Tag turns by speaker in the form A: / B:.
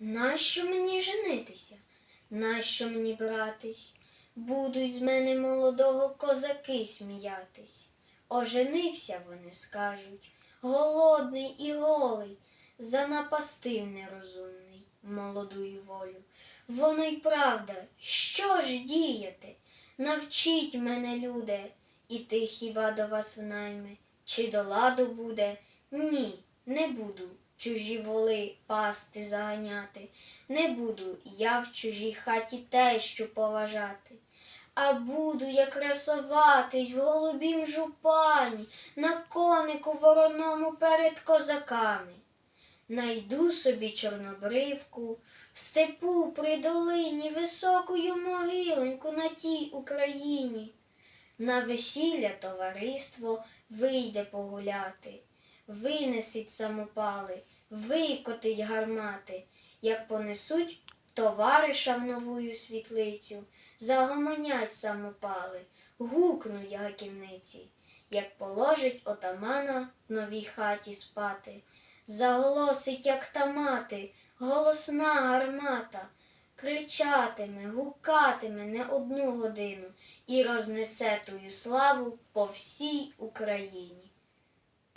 A: Нащо мені женитися? Нащо мені братись? Будуть з мене молодого козаки сміятись. Оженився, вони скажуть, голодний і голий, занапастив нерозумний молодую волю. Воно й правда, що ж діяти? Навчіть мене, люде, іти хіба до вас в найми, чи до ладу буде? Ні, не буду чужі воли пасти заганяти, не буду я в чужій хаті тещу поважати, а буду я красуватись в голубім жупані, на конику вороному перед козаками. Найду собі чорнобривку, в степу при долині високою могилоньку на тій Україні. На весілля товариство вийде погуляти, винесить самопали, викотить гармати, як понесуть товариша в новую світлицю, загомонять самопали, гукнуть гаківниці, як положить отамана в новій хаті спати, заголосить, як та мати, голосна гармата, кричатиме, гукатиме не одну годину і рознесе тую славу по всій Україні.